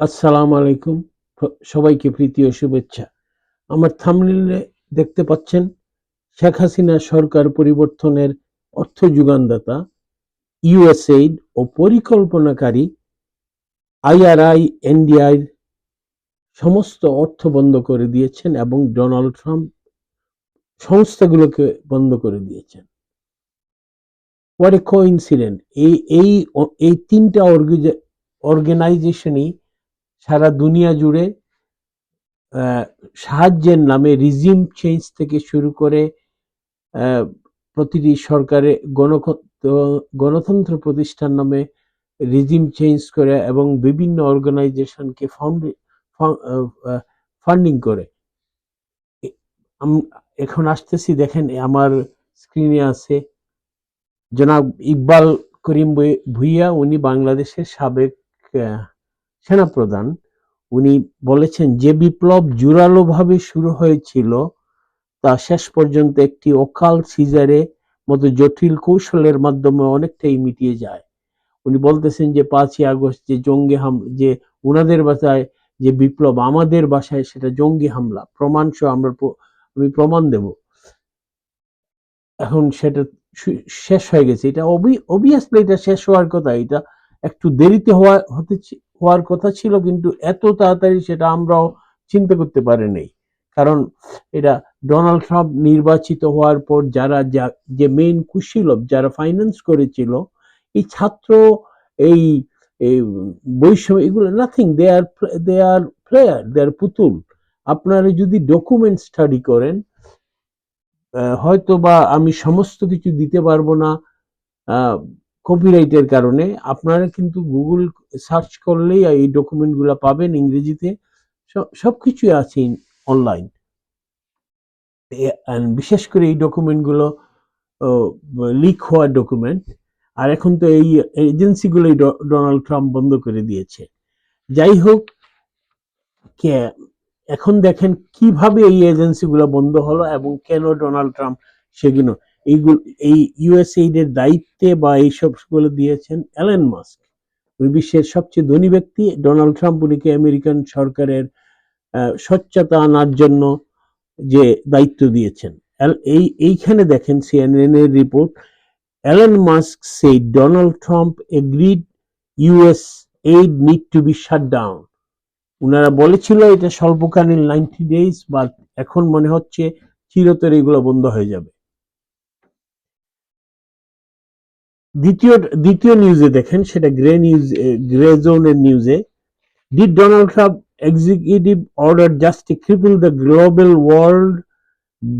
আসসালামু আলাইকুম। সবাইকে প্রীতি ও শুভেচ্ছা। আমার থামলিলে দেখতে পাচ্ছেন শেখ হাসিনা সরকার পরিবর্তনের অর্থ যোগানদাতা ইউএসএইড ও পরিকল্পনাকারী আইআরআই এনডিআই সমস্ত অর্থ বন্ধ করে দিয়েছেন এবং ডোনাল্ড ট্রাম্প সংস্থাগুলোকে বন্ধ করে দিয়েছেন। হোয়াট এ কোইন্সিডেন্ট এই এই এই তিনটা অর্গানাইজেশনই সারা দুনিয়া জুড়ে সাহায্যের নামে রিজিম চেঞ্জ থেকে শুরু করে প্রতিটি সরকারে গণতন্ত্র প্রতিষ্ঠান নামে রিজিম চেঞ্জ করে এবং বিভিন্ন অর্গানাইজেশনকে ফান্ডিং করে। এখন আসতেছি, দেখেন আমার স্ক্রিনে আছে। জনাব ইকবাল করিম ভুই- ভুইয়া, উনি বাংলাদেশের সাবেক সেনাপ্রধান, উনি বলেছেন, যে বিপ্লব জোরালোভাবে শুরু হয়েছিল, তা শেষ পর্যন্ত একটি অকাল সিজারে মতো জটিল কৌশলের মাধ্যমে অনেকটাই মিটিয়ে যায়। উনি বলতেছেন যে, পাঁচই আগস্ট যে জঙ্গি হামলা যে উনাদের বাসায় যে বিপ্লব, আমাদের বাসায় সেটা জঙ্গি হামলা। প্রমাণ সহ আমরা আমি প্রমাণ দেব। এখন সেটা শেষ হয়ে গেছে। এটা অবভিয়াসলি এটা শেষ হওয়ার কথা। এটা একটু দেরিতে হওয়া, হতে হওয়ার কথা ছিল, কিন্তু এত তাড়াতাড়ি সেটা আমরাও চিন্তা করতে পারিনি। কারণ এটা ডোনাল্ড ট্রাম্প নির্বাচিত হওয়ার পর যারা যা- যে মেইন কুশীলব, যারা ফাইন্যান্স করেছিল, এই ছাত্র, এই বৈষম্য, এগুলো নাথিং দে আর দে আর প্লেয়ার দে আর পুতুল। আপনারা যদি ডকুমেন্ট স্টাডি করেন হয়তো বা আমি সমস্ত কিছু দিতে পারব না। কপিরাইটের কারণে আপনারা কিন্তু গুগল সার্চ করলেই এই ডকুমেন্টগুলো পাবেন ইংরেজিতে। সব- সবকিছুই আছে অনলাইন বিশেষ করে এই ডকুমেন্টগুলো লিক হওয়া ডকুমেন্ট আর এখন তো এই এজেন্সিগুলোই ডোনাল্ড ট্রাম্প বন্ধ করে দিয়েছে। যাই হোক, কে, এখন দেখেন কীভাবে এই এজেন্সিগুলো বন্ধ হলো এবং কেন ডোনাল্ড ট্রাম্প সেগুলো এইগুলো, এই ইউএসএইড এর দায়িত্বে বা এইসবগুলো দিয়েছেন অ্যালেন মাস্ক উনি বিশ্বের সবচেয়ে ধনী ব্যক্তি। ডোনাল্ড ট্রাম্প উনিকে আমেরিকান সরকারের স্বচ্ছতা আনার জন্য যে দায়িত্ব দিয়েছেন। এই, এইখানে দেখেন সিএনএন এর report Elon Musk say Donald Trump agreed US aid need to be shut down উনারা বলেছিল এটা স্বল্পকালীন নাইনটি ডেজ বা এখন মনে হচ্ছে চিরতর এগুলো বন্ধ হয়ে যাবে। দ্বিতীয় দ্বিতীয় নিউজে দেখেন, সেটা গ্রে নিউজ গ্রে জোনের নিউজে did Donald Trump executive order just to cripple the global world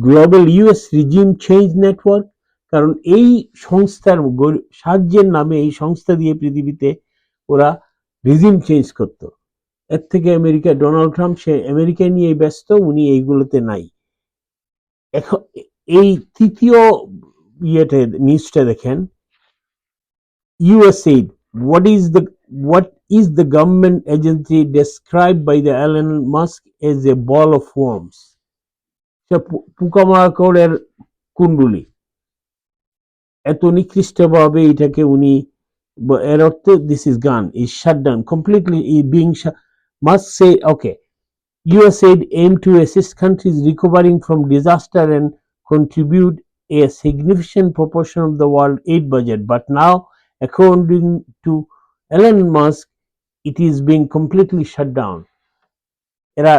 global US regime change network কারণ এই সংস্থার সাহায্যের নামে এই সংস্থা দিয়ে পৃথিবীতে ওরা রিজিম চেঞ্জ করত। এর থেকে আমেরিকা ডোনাল্ড ট্রাম্প সে আমেরিকা নিয়ে ব্যস্ত, উনি এইগুলোতে নাই। এখন, এই তৃতীয় ইয়েতে নিউজটা দেখেন USAID. What is the what is the government agency described by the Elon Musk as a ball of worms? সে পো- পোকামাকড়ের কুণ্ডুলি এত নিকৃষ্টভাবে এটাকে উনি ব- এর অর্থে this is gone is shut down completely being Musk say okay USAID aim to assist countries recovering from disaster and contribute a significant proportion of the world aid budget. But now, according to Elon Musk, it is being completely shut down. এরা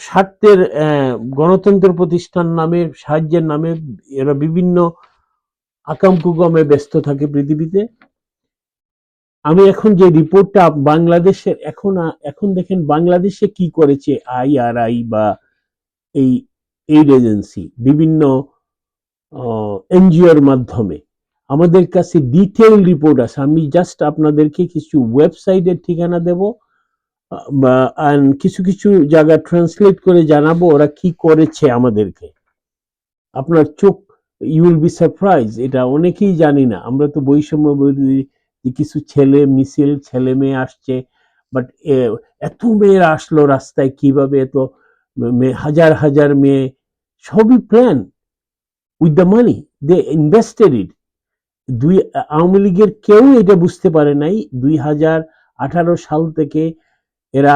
স্বার্থের গণতন্ত্র প্রতিষ্ঠান নামে সাহায্যের নামে এরা বিভিন্ন আকাম কুকামে ব্যস্ত থাকে পৃথিবীতে আমি এখন যে রিপোর্টটা বাংলাদেশের এখন এখন দেখেন বাংলাদেশে কি করেছে আইআরআই বা এই এইড এজেন্সি বিভিন্ন এনজিওর মাধ্যমে আমাদের কাছে ডিটেল রিপোর্ট আছে। আমি জাস্ট আপনাদেরকে কিছু ওয়েবসাইটের ঠিকানা দেব কিছু কিছু জায়গা ট্রান্সলেট করে জানাব ওরা কি করেছে আমাদেরকে। আপনার চোখ ইউ উইল বি সারপ্রাইজ এটা অনেকেই জানি না। আমরা তো বৈষম্য কিছু ছেলে, মিছিল, ছেলে মেয়ে আসছে বাট এত মেয়েরা আসলো রাস্তায়, কীভাবে এত হাজার হাজার মেয়ে, সবই plan with the money they invested it দুই, আওয়ামী লীগের কেউ এটা বুঝতে পারে নাই দুই হাজার আঠারো সাল থেকে এরা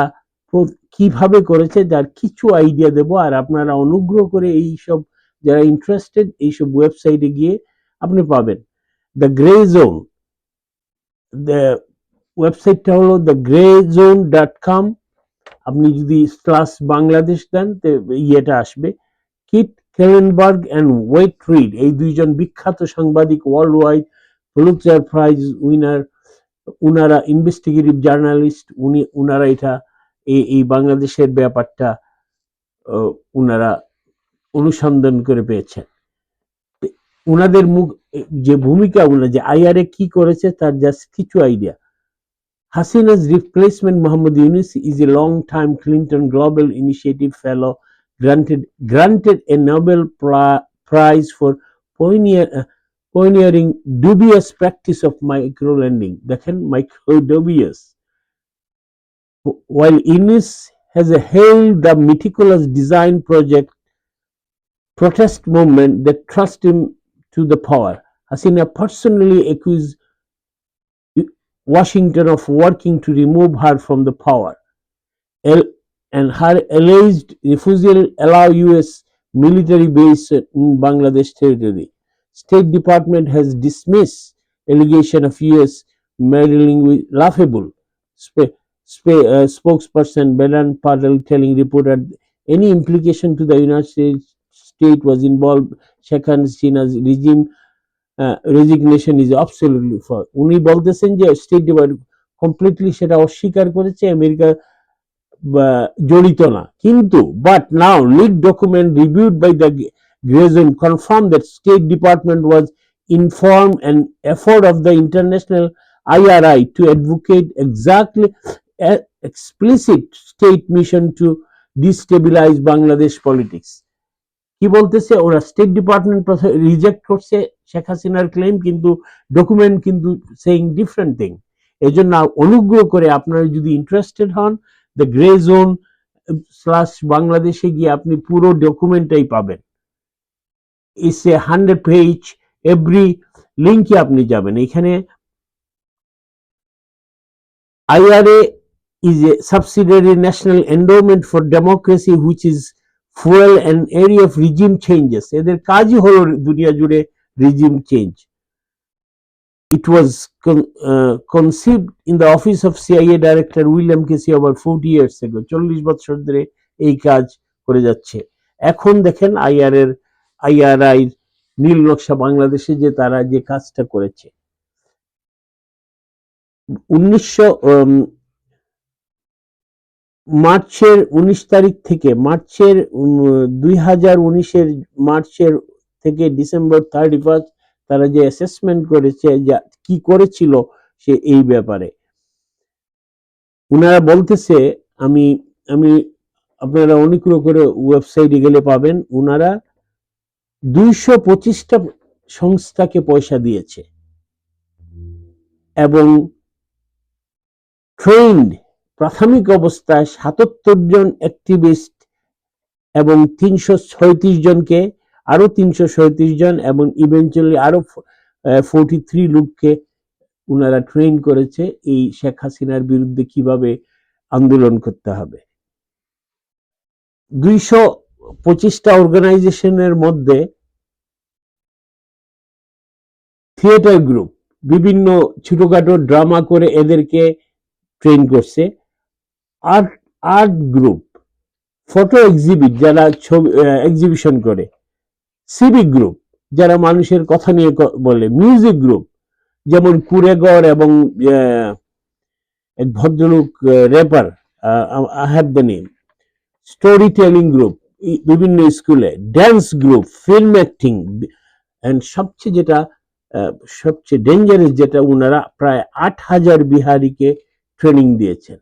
কীভাবে করেছে যার কিছু আইডিয়া দেব। আর আপনারা অনুগ্রহ করে এই সব যারা ইন্টারেস্টেড এইসব ওয়েবসাইটে গিয়ে আপনি পাবেন। দ্য গ্রে জোন ওয়েবসাইটটা হলো the Gray Zone dot com আপনি যদি স্লাস বাংলাদেশ দেন ইয়েটা আসবে। Kit Klarenberg and Wyatt Reed এই দুইজন বিখ্যাত সাংবাদিক world wide Pulitzer prize winner উনারা ইনভেস্টিগেটিভ জার্নালিস্ট উনি উনারা এটা এই এই বাংলাদেশের ব্যাপারটা উনারা অনুসন্ধান করে পেয়েছেন। উনাদের মুখ যে ভূমিকা উনা যে আইআরএ কি করেছে তার জাস্ট কিছু idea Hasina's replacement, Muhammad Yunus, is a long-time Clinton Global Initiative Fellow, granted granted a Nobel Pri- Prize for pioneer, uh, pioneering dubious practice of microlending. দেখেন micro dubious. While Yunus has hailed the meticulous design project protest movement that thrust him to the power, Hasina personally accused Washington of working to remove her from the power. El- and her alleged refusal allow US military base in Bangladesh territory. State Department has dismissed allegation of US meddling with laughable. Sp- sp- uh, spokesperson Belan Patel telling reporter any implication to the United States state was involved Sheikh Hasina's regime resignation is absolutely for উনি বলতেছেন যে state department completely সেটা অস্বীকার করেছে America বা, জড়িত না। কিন্তু but now leak document reviewed by the Grayzone confirm that State Department was inform and afford of the international to advocate exactly a explicit state mission to destabilize Bangladesh politics. কি বলতেছে? ওরা state department reject করছে শেখ হাসিনার claim কিন্তু document কিন্তু saying different thing এজন্য অনুগ্রহ করে আপনারা যদি ইন্টারেস্টেড হন দ্য গ্রে জোন স্লাশ বাংলাদেশে গিয়ে আপনি পুরো ডকুমেন্টটাই পাবেন। Is a hundred page every লিঙ্কে আপনি যাবেন। এখানে IRA is a subsidiary National Endowment for Democracy which is fuel and area of regime changes এদের কাজই হলো দুনিয়া জুড়ে regime change it was con- uh, conceived in the office of CIA director William Casey over 40 years ago 40 বছর ধরে এই কাজ করে যাচ্ছে। এখন দেখেন আইআর এর আইআরআই নীল নকশা বাংলাদেশে যে তারা যে কাজটা করেছে। উনিশশো মার্চের উনিশ তারিখ থেকে মার্চের দুই হাজার উনিশের মার্চের থেকে ডিসেম্বর থার্টি ফার্স্ট তারা যে অ্যাসেসমেন্ট করেছে কি করেছিল সে এই ব্যাপারে। উনারা বলতেছে, আমি আমি আপনারা অনুগ্রহ করে ওয়েবসাইটে গেলে পাবেন, উনারা দুইশো পঁচিশটা সংস্থাকে পয়সা দিয়েছে। এবং ট্রেন্ড প্রাথমিক অবস্থায় সাতাত্তর জন অ্যাক্টিভিস্ট এবং তিনশো ছয়ত্রিশ জনকে আরও তিনশো ছয়ত্রিশ জন এবং ইভেন্চুয়ালি আরও ফোরটি থ্রি লোককে ওনারা ট্রেন করেছে এই শেখ হাসিনার বিরুদ্ধে কীভাবে আন্দোলন করতে হবে। দুইশো পঁচিশটা অর্গানাইজেশনের মধ্যে থিয়েটার গ্রুপ, বিভিন্ন ছোটখাটো ড্রামা করে এদেরকে ট্রেন করছে। Art art group, photo exhibit যারা ছবি এক্সিবিশন করে সিভিক গ্রুপ যারা মানুষের কথা নিয়ে বলে মিউজিক গ্রুপ যেমন কুরেগড় এবং এক ভদ্রলোক rapper have the name story telling group বিভিন্ন স্কুলে dance group film acting and সবচেয়ে যেটা সবচেয়ে ডেঞ্জারাস যেটা ওনারা প্রায় আট হাজার বিহারিকে ট্রেনিং দিয়েছেন।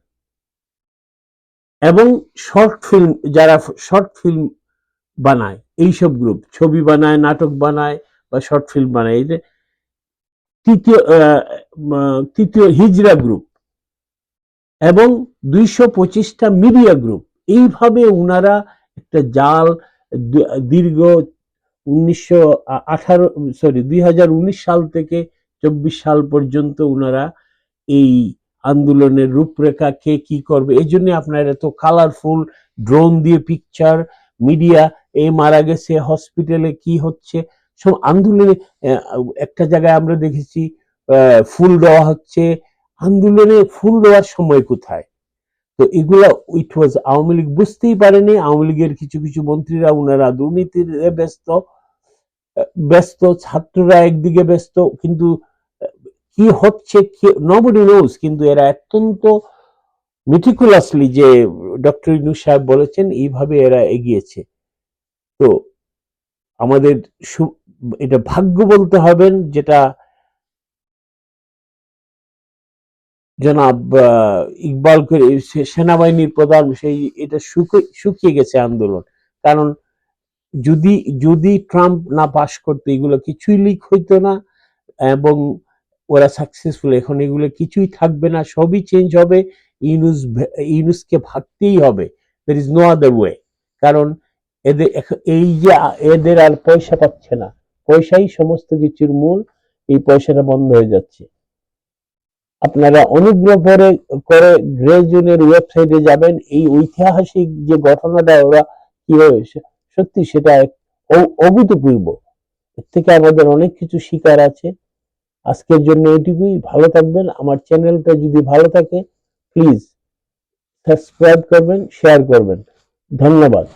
এবং শর্ট ফিল্ম যারা শর্ট ফিল্ম বানায় এইসব গ্রুপ ছবি বানায়, নাটক বানায় বা শর্ট ফিল্ম বানায়, এই যে তৃতীয় তৃতীয় হিজরা গ্রুপ এবং দুইশো পঁচিশটা মিডিয়া গ্রুপ এইভাবে উনারা একটা জাল দীর্ঘ উনিশশো আঠারো সরি দুই হাজার উনিশ সাল থেকে চব্বিশ সাল পর্যন্ত উনারা এই আন্দোলনের রূপরেখা কে কি করবে, এই জন্য আপনার এত কালারফুল ড্রোন দিয়ে পিকচার মিডিয়া এ মারা গেছে হসপিটালে কি হচ্ছে? সব আন্দোলনে একটা জায়গায় আমরা দেখেছি ফুল দেওয়া হচ্ছে। আন্দোলনে ফুল দেওয়ার সময় কোথায়? তো এগুলা ইট ওয়াজ আওয়ামী লীগ বুঝতেই পারেনি। আওয়ামী লীগের কিছু কিছু মন্ত্রীরা ওনারা দুর্নীতির ব্যস্ত ব্যস্ত, ছাত্ররা একদিকে ব্যস্ত, কিন্তু কি হচ্ছে, কি নবডি নোজ কিন্তু এরা অত্যন্ত মিটিকুলাসলি যে ডক্টর ইনু সাহেব বলেছেন, এইভাবে এরা এগিয়েছে। তো আমাদের এটা ভাগ্য বলতে হবেন, যেটা জনাব ইকবাল করে সেনাবাহিনীর প্রধান, সেই এটা শুকে- শুকিয়ে গেছে আন্দোলন। কারণ যদি যদি ট্রাম্প না পাশ করতো, এগুলো কিছুই লিক হইতো না, এবং ওরা সাকসেসফুল এখন এগুলো কিছুই থাকবে না, সবই চেঞ্জ হবে। ইউনুস ইউনুসকে ভাবতেই হবে। There is no other way কারণ এদের এই যে, এদের আর পয়সা পাচ্ছে না। পয়সাই সমস্ত কিছুর মূল। এই পয়সাটা বন্ধ হয়ে যাচ্ছে। আপনারা অনুগ্রহ করে করে গ্রেজনের ওয়েবসাইটে যাবেন। এই ঐতিহাসিক যে ঘটনাটা ওরা কি হয়েছে সত্যি সেটা এক- অভূতপূর্ব। এর থেকে আমাদের অনেক কিছু শিকার আছে। আজকের জন্য এটুকুই ভালো থাকবেন। আমার চ্যানেলটা যদি ভালো থাকে প্লিজ সাবস্ক্রাইব করবেন শেয়ার করবেন। ধন্যবাদ।